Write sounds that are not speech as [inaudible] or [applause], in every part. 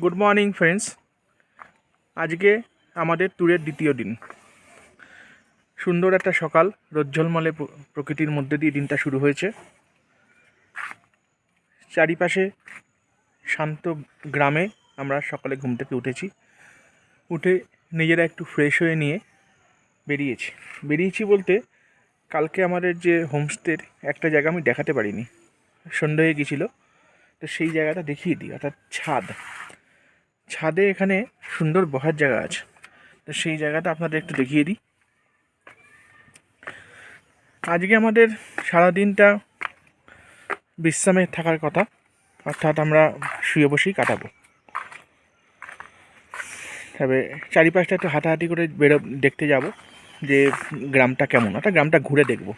Good morning friends আজকে আমাদের ট্যুরের দ্বিতীয় দিন। সুন্দর একটা সকাল রোজ্জলমলে প্র- প্রকৃতির মধ্যে দিয়ে দিনটা শুরু হয়েছে। চারিপাশে শান্ত গ্রামে আমরা সকালে ঘুম থেকে উঠেছি। উঠে নিজেরা একটু ফ্রেশ হয়ে নিয়ে বেরিয়েছি। বেরিয়েছি বলতে কালকে আমাদের যে হোমস্টের একটা জায়গা আমি দেখাতে পারিনি। সন্ধ্যা হয়ে গেছিল, তো সেই জায়গাটা দেখিয়ে দিই, অর্থাৎ ছাদ। ছাদে এখানে সুন্দর বসার জায়গা আছে। তো সেই জায়গাটা আপনাদের একটু দেখিয়ে দিই। আজকে আমাদের সারা দিনটা বিশ্রামে থাকার কথা। অর্থাৎ আমরা শুয়ে বসেই কাটাবো। তবে চারিপাশটা একটু হাঁটাহাঁটি করে বেরো, দেখতে যাব যে গ্রামটা কেমন। অর্থাৎ গ্রামটা ঘুরে দেখব।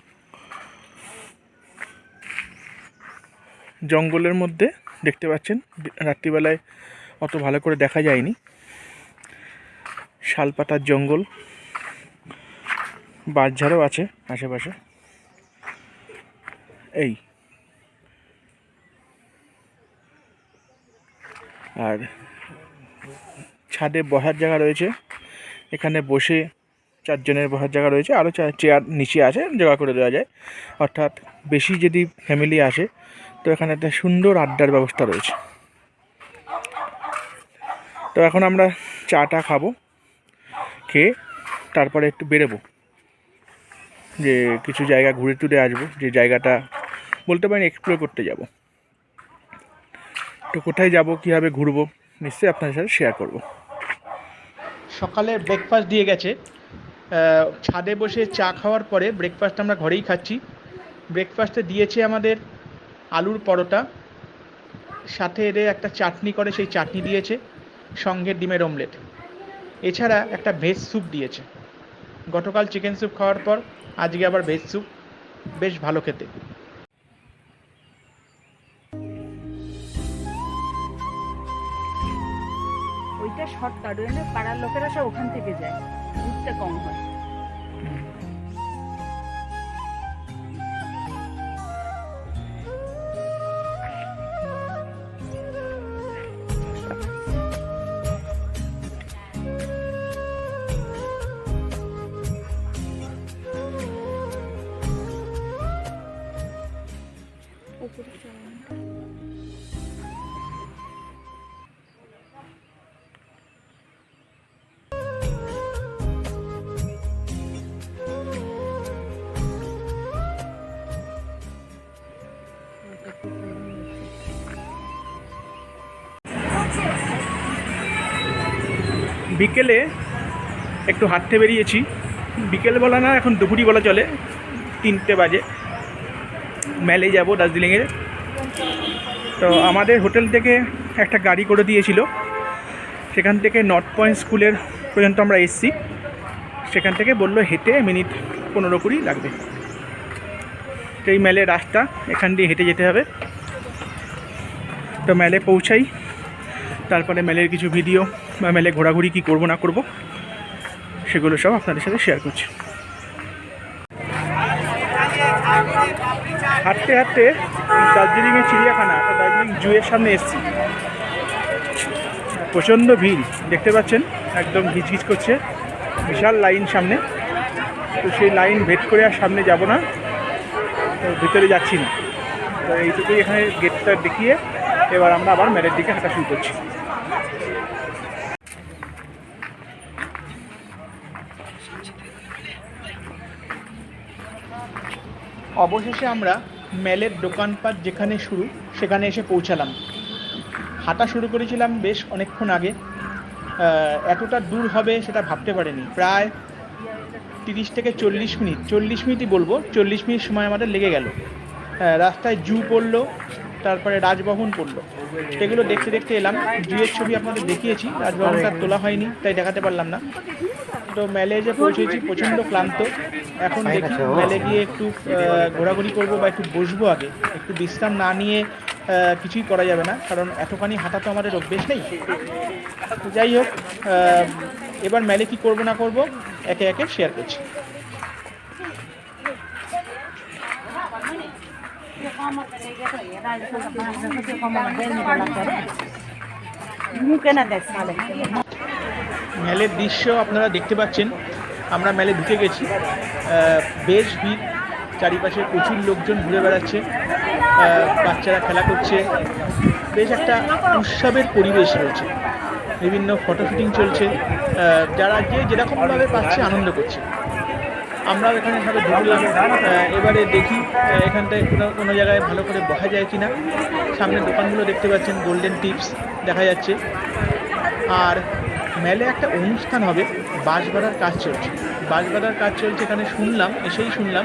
জঙ্গলের মধ্যে দেখতে পাচ্ছেন, রাত্রিবেলায় অত ভালো করে দেখা যায়নি। শালপাতার জঙ্গল, বাঁশঝাড়ও আছে আশেপাশে। এই। আর ছাদে বসার জায়গা রয়েছে। এখানে বসে চারজনের বসার জায়গা রয়েছে। আরও চেয়ার নিচে আছে, জোগাড় করে দেওয়া যায়। অর্থাৎ বেশি যদি ফ্যামিলি আসে, তো এখানে একটা সুন্দর আড্ডার ব্যবস্থা রয়েছে। তো এখন আমরা চাটা খাব, খেয়ে তারপরে একটু বেরোবো। যে কিছু জায়গা ঘুরে টুরে আসব, যে জায়গাটা বলতে পারেন এক্সপ্লোর করতে যাব। তো কোথায় যাব, কীভাবে ঘুরবো, নিশ্চয়ই আপনাদের সাথে শেয়ার করব। সকালে ব্রেকফাস্ট দিয়ে গেছে। ছাদে বসে চা খাওয়ার পরে ব্রেকফাস্ট আমরা ঘরেই খাচ্ছি। ব্রেকফাস্টে দিয়েছে আমাদের আলুর পরোটা। সাথে এদের একটা চাটনি করে, সেই চাটনি দিয়েছে। সঙ্গে ডিমের অমলেট। এছাড়া একটা ভেজ স্যুপ দিয়েছে। গতকাল চিকেন স্যুপ খাওয়ার পর আজকে আবার ভেজ স্যুপ বেশ ভালো খেতে। ওইটা শর্টকাট ওই পাড়ার লোকেরা সব ওখান থেকে যায়। ঘুরতে কম হয়। বিকেলে একটু হাঁটতে বেরিয়েছি। বিকেল বলা না, এখন দুপুরি বলা চলে, তিনটে বাজে। মেলে যাব দার্জিলিংয়ে তো আমাদের হোটেল থেকে একটা গাড়ি করে দিয়েছিল। সেখান থেকে নর্থ পয়েন্ট স্কুলের পর্যন্ত আমরা এসছি। সেখান থেকে বলল, হেঁটে মিনিট পনেরো কুড়ি লাগবে। তো এই মেলের রাস্তা, এখান দিয়ে হেঁটে যেতে হবে। তো মেলে পৌঁছাই। তারপরে মেলের কিছু ভিডিও বা মেলে ঘোরাঘুরি কী করব না করব, সেগুলো সব আপনাদের সাথে শেয়ার করছি। হাঁটতে হাঁটতে দার্জিলিংয়ের চিড়িয়াখানা দার্জিলিং জুয়ের সামনে এসেছি। প্রচণ্ড ভিড়, দেখতে পাচ্ছেন? একদম ঘিচঘিচ করছে। বিশাল লাইন সামনে। তো সেই লাইন ভেদ করে আর সামনে যাব না। তো ভিতরে যাচ্ছি না। তো এইটুকুই এখানে গেটটা দেখিয়ে এবার আমরা আবার মেলের দিকে হাঁটা শুরু করছি। অবশেষে আমরা মেলের দোকানপাট যেখানে শুরু, সেখানে এসে পৌঁছালাম। হাঁটা শুরু করেছিলাম বেশ অনেকক্ষণ আগে। এতটা দূর হবে সেটা ভাবতে পারিনি। প্রায় তিরিশ থেকে চল্লিশ মিনিট, চল্লিশ মিনিটই বলব, চল্লিশ মিনিট সময় আমাদের লেগে গেল। রাস্তায় জু পড়ল, তারপরে রাজভবন পড়ল। সেগুলো দেখতে দেখতে এলাম। জুয়ের ছবি আপনাদের দেখিয়েছি, রাজভবনটা তোলা হয়নি, তাই দেখাতে পারলাম না। তো মেলে যে পৌঁছেছি প্রচণ্ড ক্লান্ত। এখন দেখি মেলে গিয়ে একটু ঘোরাঘুরি করব বা একটু বসবো আগে। একটু বিশ্রাম না নিয়ে কিছুই করা যাবে না কারণ এতখানি হাঁটা তো আমাদের অভ্যেস নেই। তো যাই হোক এবার মেলে কি করব না করব একে একে শেয়ার করছি। মুখে না দেখ মেলের দৃশ্য আপনারা দেখতে পাচ্ছেন। আমরা মেলে ঢুকে গেছি। বেশ ভিড়। চারিপাশে প্রচুর লোকজন ঘুরে বেড়াচ্ছে। বাচ্চারা খেলা করছে। বেশ একটা উৎসবের পরিবেশ রয়েছে। বিভিন্ন ফটো শুটিং চলছে। যারা যে যেরকমভাবে পাচ্ছে আনন্দ করছে। আমরাও এখানে ভাবে ঢুকলাম। এবারে দেখি এখানটায় কোনো কোনো জায়গায় ভালো করে বসা যায় কিনা। সামনে দোকানগুলো দেখতে পাচ্ছেন গোল্ডেন টিপস দেখা যাচ্ছে। আর মেলে একটা অনুষ্ঠান হবে বাঁশ বাঁধার কাজ চলছে। বাঁশ বাঁধার কাজ চলছে এখানে শুনলাম, এসেই শুনলাম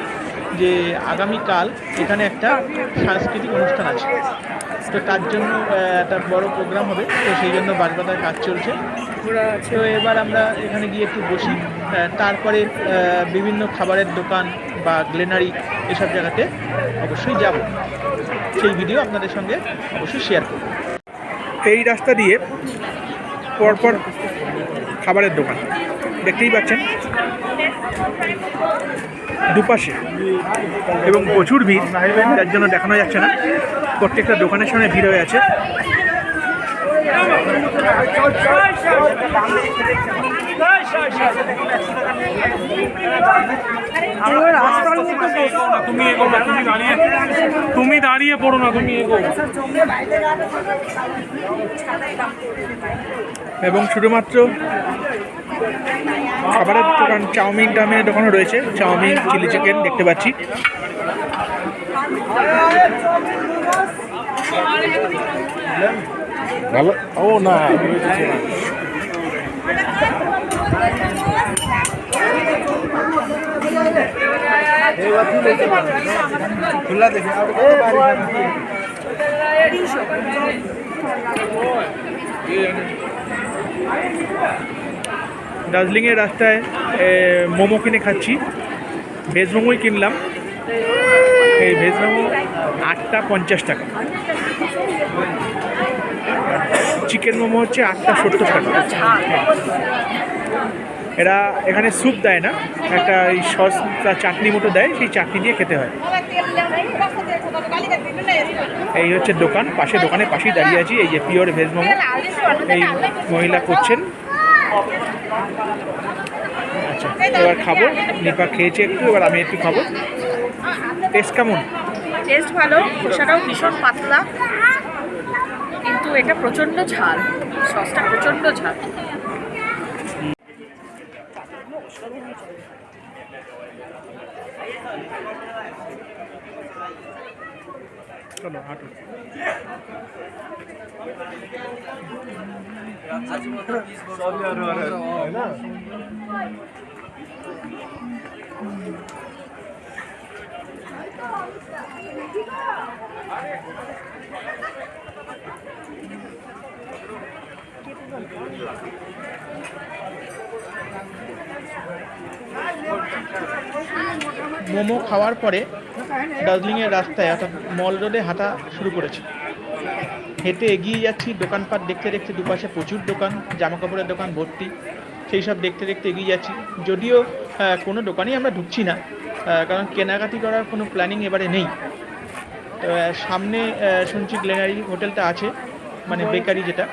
যে আগামীকাল এখানে একটা সাংস্কৃতিক অনুষ্ঠান আছে। তো তার জন্য একটা বড় প্রোগ্রাম হবে, তো সেই জন্য বাঁশ বাঁধার কাজ চলছে। তো এবার আমরা এখানে গিয়ে একটু বসি। তারপরে বিভিন্ন খাবারের দোকান বা গ্লেনারি এসব জায়গাতে অবশ্যই যাব। সেই ভিডিও আপনাদের সঙ্গে অবশ্যই শেয়ার করব। এই রাস্তা দিয়ে পরপর খাবারের দোকান। দেখতেই পাচ্ছেন। দুপাশে এবং প্রচুর ভিড়, যার জন্য দেখানো যাচ্ছে না। প্রত্যেকটা দোকানের সামনে ভিড় হয়ে আছে। তুমি এগো তুমি দাঁড়িয়ে তুমি দাঁড়িয়ে পড়ো না তুমি এগো এবং শুধুমাত্র খাবারের দোকান, চাউমিন, টাউমিনের দোকানও রয়েছে। চাউমিন, চিলি চিকেন দেখতে পাচ্ছি। ভালো? ও না খোলা দেখে দার্জিলিংয়ের রাস্তায় মোমো কিনে খাচ্ছি। ভেজ মোমোই কিনলাম। এই ভেজ মোমো আটটা পঞ্চাশ টাকা। চিকেন মোমো হচ্ছে আটটা সত্তর টাকা। এরা এখানে স্যুপ দেয় না, একটা এই সস চাটনি মতো দেয়, সেই চাটনি দিয়ে খেতে হয়। এই হচ্ছে দোকান, পাশে দোকানের পাশেই দাঁড়িয়ে আছি, এই যে পিওর ভেজ মোমো, এই মহিলা করছেন। আচ্ছা এবার খাব, নিপা খেয়েছে একটু, এবার আমি একটু খাব। টেস্ট কেমন? টেস্ট ভালো, খোসাটাও ভীষণ পাতলা। কিন্তু এটা প্রচণ্ড ঝাল সসটা প্রচণ্ড ঝাল চলো হাঁটু মোমো খাওয়ার পরে দার্জিলিংয়ের রাস্তায়, অর্থাৎ মল রোডে হাঁটা শুরু করেছে। হেঁটে এগিয়ে যাচ্ছি, দোকানপাট দেখতে দেখতে দুপাশে প্রচুর দোকান জামা কাপড়ের দোকান, ভর্তি, সেই সব দেখতে দেখতে এগিয়ে যাচ্ছি। যদিও কোনো দোকানেই আমরা ঢুকছি না কারণ কেনাকাটি করার কোনো প্ল্যানিং এবারে নেই। তো সামনে শুনছি গ্লেনারি হোটেলটা আছে মানে বেকারি যেটা।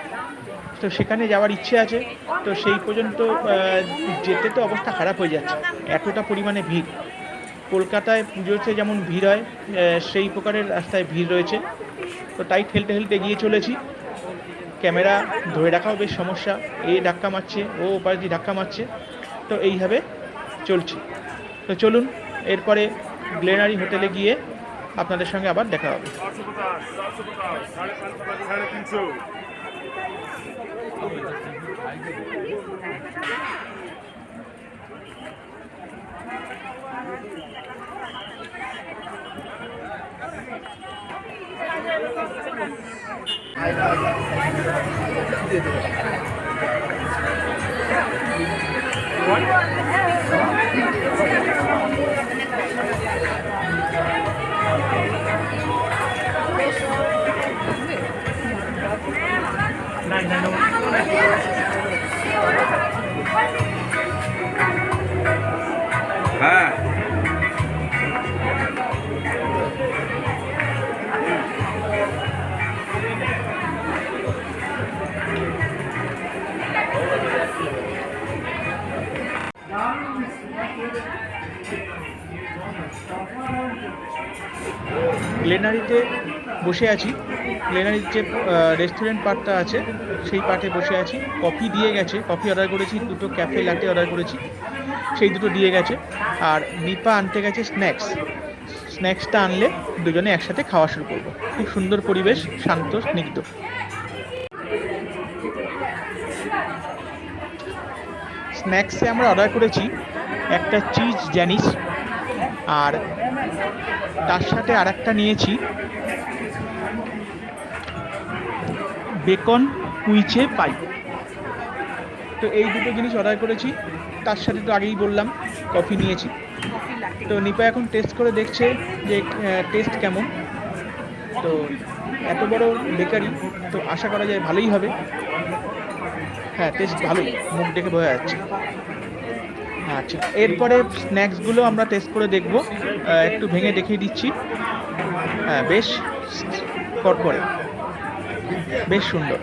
তো সেখানে যাওয়ার ইচ্ছে আছে, তো সেই পর্যন্ত যেতে তো অবস্থা খারাপ হয়ে যাচ্ছে। এতটা পরিমাণে ভিড়। কলকাতায় পুজোতে যেমন ভিড় হয় সেই প্রকারের রাস্তায় ভিড় রয়েছে। তো তাই ঠেলতে ঠেলতে এগিয়ে চলেছি। ক্যামেরা ধরে রাখাও বেশ সমস্যা। এ ধাক্কা মারছে, ও ওপার দিয়ে ধাক্কা মারছে। তো এইভাবে চলছে। তো চলুন, এরপরে গ্লেনারি হোটেলে গিয়ে আপনাদের সঙ্গে আবার দেখা হবে। này này đâu গ্লেনারিতে বসে আছি। গ্লেনারির যে রেস্টুরেন্ট পার্টটা আছে, সেই পার্টে বসে আছি। কফি দিয়ে গেছে। কফি অর্ডার করেছি, দুটো ক্যাফে লাটে অর্ডার করেছি, সেই দুটো দিয়ে গেছে। আর নিপা আনতে গেছে স্ন্যাক্স স্ন্যাক্সটা আনলে দুজনে একসাথে খাওয়া শুরু করব। খুব সুন্দর পরিবেশ, শান্ত, স্নিগ্ধ। স্ন্যাক্সে আমরা অর্ডার করেছি একটা চিজ জ্যানিস আর তার সাথে আর একটা নিয়েছি। Bacon, quiche, pie. তো এই দুটো জিনিস অর্ডার করেছি। তার সাথে তো আগেই বললাম, কফি নিয়েছি। তো নিপা এখন টেস্ট করে দেখছে যে টেস্ট কেমন। তো এত বড় বেকারি তো আশা করা যায় ভালোই হবে। হ্যাঁ টেস্ট ভালোই। মুখ দেখে বোঝা যাচ্ছে। আচ্ছা এরপরে স্ন্যাক্সগুলো আমরা টেস্ট করে দেখব। একটু ভেঙে দেখিয়ে দিচ্ছি। হ্যাঁ বেশ করকরে বেশ সুন্দর।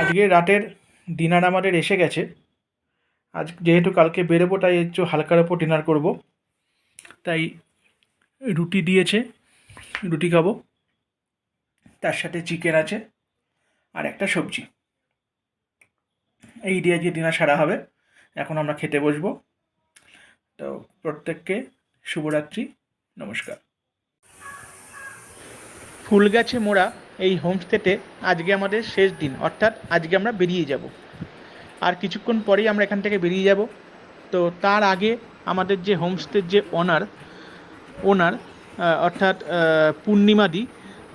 আজকে রাতের ডিনার আমাদের এসে গেছে। আজ যেহেতু কালকে বেরোবো, তাই একটু হালকার ওপর ডিনার করব। তাই রুটি দিয়েছে, রুটি খাব। তার সাথে চিকেন আছে, আর একটা সবজি। এই দিয়ে আজকে ডিনার সারা হবে। এখন আমরা খেতে বসবো। তো প্রত্যেককে শুভরাত্রি, নমস্কার। ফুল গাছে মোড়া এই হোমস্টেতে আজকে আমাদের শেষ দিন, অর্থাৎ আজকে আমরা বেরিয়ে যাব। আর কিছুক্ষণ পরেই আমরা এখান থেকে বেরিয়ে যাব। তো তার আগে আমাদের যে হোমস্টের যে ওনার ওনার অর্থাৎ পূর্ণিমাদি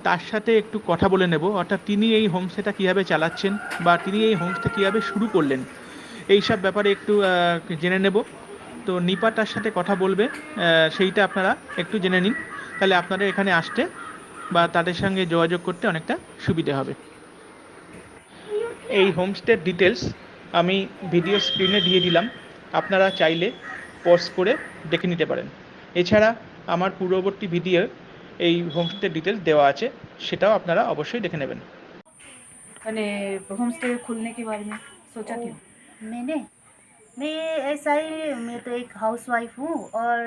তার সাথে একটু কথা বলে নেব। অর্থাৎ তিনি এই হোমস্টেটা কীভাবে চালাচ্ছেন বা তিনি এই হোমস্টে কীভাবে শুরু করলেন? এই সব ব্যাপারে একটু জেনে নেব। তো নিপাটার সাথে কথা বলবে সেইটা আপনারা একটু জেনে নিন। তাহলে আপনাদের এখানে আসতে বা তাদের সঙ্গে যোগাযোগ করতে অনেকটা সুবিধে হবে। এই হোমস্টের ডিটেলস আমি ভিডিও স্ক্রিনে দিয়ে দিলাম। আপনারা চাইলে পজ করে দেখে নিতে পারেন। এছাড়া আমার পূর্ববর্তী ভিডিও এই হোমস্টের ডিটেলস দেওয়া আছে, সেটাও আপনারা অবশ্যই দেখে নেবেন। মানে হোমস্টে খুলনে কি বারে সোচা কি? मैंने मैं ऐसा ही मैं तो एक हाउस वाइफ हूँ और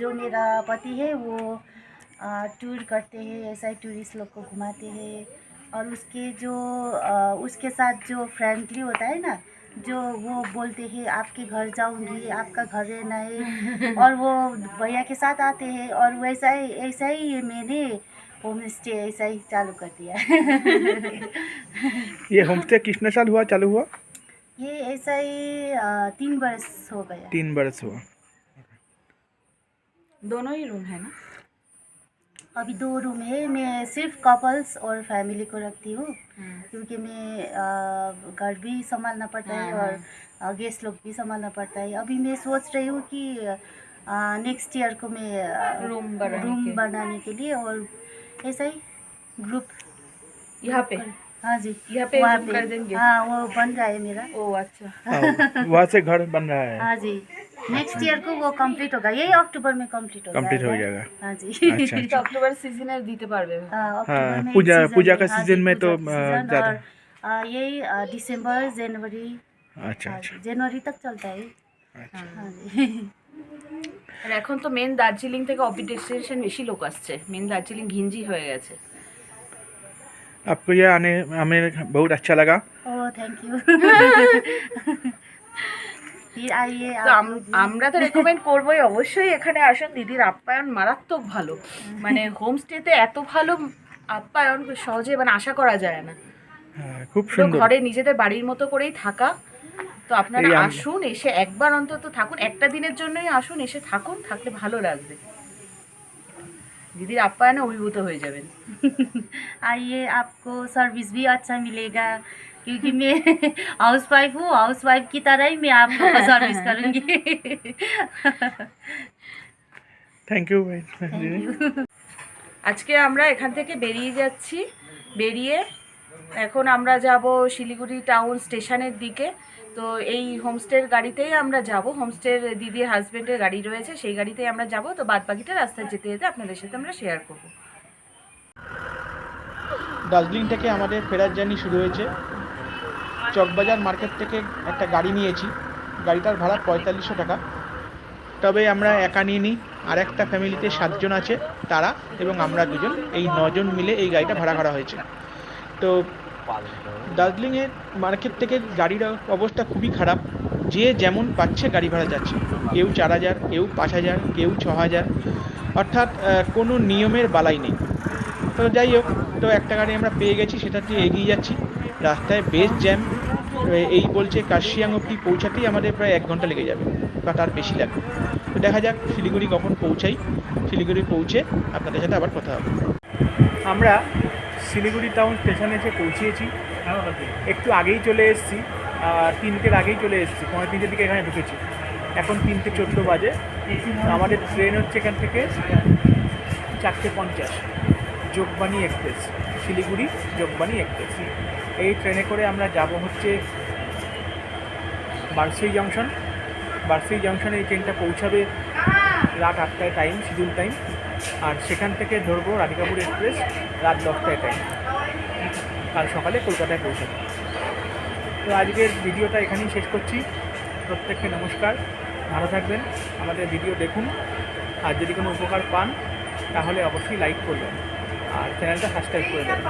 जो मेरा पति है वो आ, टूर करते हैं ऐसा ही टूरिस्ट लोग को घुमाते हैं और उसके जो आ, उसके साथ जो फ्रेंडली होता है ना जो वो बोलते हैं आपके घर जाऊँगी आपका घर रहना है। [laughs] और वो भैया के साथ आते हैं और वैसा ही ऐसा ही मैंने होम स्टे ऐसा ही चालू कर दिया। [laughs] ये होमस्टे कितने साल हुआ? चालू हुआ? ये ऐसा ही तीन बरस हो गया। तीन बरस हुआ। दोनों ही रूम है ना? अभी दो रूम है। मैं सिर्फ़ कपल्स और फैमिली को रखती हूँ। क्योंकि मैं घर भी संभालना पड़ता है हाँ, और गेस्ट लोग भी संभालना पड़ता है। अभी मैं सोच रही हूँ कि नेक्स्ट ईयर को मैं रूम बनाने रूम के- बनाने के लिए और ऐसा ही ग्रुप यहाँ पे? हाँ जी यहाँ पे वहाँ रूम कर देंगे? हाँ वो बन रहा है मेरा ओ अच्छा वहाँ से घर बन रहा है हाँ जी नेक्स्ट ईयर को वो कंप्लीट होगा यही अक्टूबर में कंप्लीट हो Complete हो जाएगा जाएगा। हाँ जी अच्छा তো অক্টোবর সিজনে দিতে পারবে हाँ, हाँ, अक्टूबर में पूजा- सीजन पूजा है, का हाँ सीजन जी, में तो, पूजा का आ, सीजन ज़्यादा। और, आ, यही आ, दिसंबर जनवरी अच्छा हाँ अच्छा जी, जनवरी तक चलता है अच्छा हाँ जी আর এখন তো মেন দার্জিলিং থেকে অফ ডেস্টিনেশন বেশি লোক আসছে মেন দার্জিলিং ঘিঞ্জি হয়ে গেছে आपको ये आने हमें बहुत अच्छा लगा ओ थैंक यू [laughs] फिर आइए তো आप আম- लोग भी। আমরা তো রেকমেন্ড করবোই অবশ্যই এখানে আসুন দিদির আপ্যায়ন মারাত্মক ভালো মানে হোমস্টেতে এত ভালো আপ্যায়ন সহজে মানে আশা করা যায় না হ্যাঁ, খুব তো সুন্দর ঘরে নিজেদের বাড়ির মতো করেই থাকা তো আপনারা এই আম- আসুন এসে একবার অন্তত থাকুন একটা দিনের জন্যই আসুন এসে থাকুন থাকলে ভালো লাগবে দিদির আপ্যায়নে অভিভূত হয়ে যাবেন आइए आपको सर्विस भी अच्छा मिलेगा क्योंकि मैं हाउस वाइफ हूँ हाउस वाइफ की तरह ही मैं आपको सर्विस करूँगी থ্যাংক ইউ ভাই আজকে আমরা এখান থেকে বেরিয়ে যাচ্ছি বেরিয়ে এখন আমরা যাব শিলিগুড়ি টাউন স্টেশনের দিকে তো এই হোমস্টের গাড়িতেই আমরা যাব। হোমস্টের দিদির হাজবেন্ডের গাড়ি রয়েছে, সেই গাড়িতেই আমরা যাব। তো বাদ বাকিটা রাস্তায় যেতে যেতে আপনাদের সাথে আমরা শেয়ার করব। দার্জিলিং থেকে আমাদের ফেরার জার্নি শুরু হয়েছে। চকবাজার মার্কেট থেকে একটা গাড়ি নিয়েছি। গাড়িটার ভাড়া পঁয়তাল্লিশশো টাকা। তবে আমরা একা নিয়ে নিই আর একটা ফ্যামিলিতে সাতজন আছে, তারা এবং আমরা দুজন। এই নজন মিলে এই গাড়িটা ভাড়া করা হয়েছে। তো দার্জিলিংয়ের মার্কেট থেকে গাড়ির অবস্থা খুবই খারাপ। যে যেমন পাচ্ছে গাড়ি ভাড়া যাচ্ছে। কেউ চার হাজার কেউ পাঁচ হাজার কেউ ছ হাজার। অর্থাৎ কোনো নিয়মের বালাই নেই। তো যাই হোক তো একটা গাড়ি আমরা পেয়ে গেছি সেটা দিয়ে এগিয়ে যাচ্ছি। রাস্তায় বেশ জ্যাম। এই বলছে কাশিয়াং অব্দি পৌঁছাতেই আমাদের প্রায় এক ঘণ্টা লেগে যাবে বা তার বেশি লাগবে। তো দেখা যাক শিলিগুড়ি কখন পৌঁছাই। শিলিগুড়ি পৌঁছে আপনাদের সাথে আবার কথা হবে। আমরা শিলিগুড়ি টাউন স্টেশনে এসে পৌঁছিয়েছি। একটু আগেই চলে এসেছি তিনটের আগেই চলে এসেছি পনেরো তিনটের দিকে এখানে ঢুকেছি। এখন তিনটে চোদ্দ বাজে। আমাদের ট্রেন হচ্ছে এখান থেকে চারটে পঞ্চাশ, যোগবাণী এক্সপ্রেস শিলিগুড়ি যোগবাণী এক্সপ্রেস এই ট্রেনে করে আমরা যাব হচ্ছে বার্সি জংশন বার্সি জংশনে এই ট্রেনটা পৌঁছাবে রাত আটটায় টাইম শিডিউল টাইম আর সেখান থেকে ধরবো রাধিকাপুর এক্সপ্রেস রাত দশটায় টাইম কাল সকালে কলকাতায় পৌঁছে তো আজকের ভিডিওটা এখানেই শেষ করছি। প্রত্যেককে নমস্কার, ভালো থাকবেন, আমাদের ভিডিও দেখুন। আর যদি কোনো উপকার পান, তাহলে অবশ্যই লাইক করবেন। আর চ্যানেলটা সাবস্ক্রাইব করে দেবেন।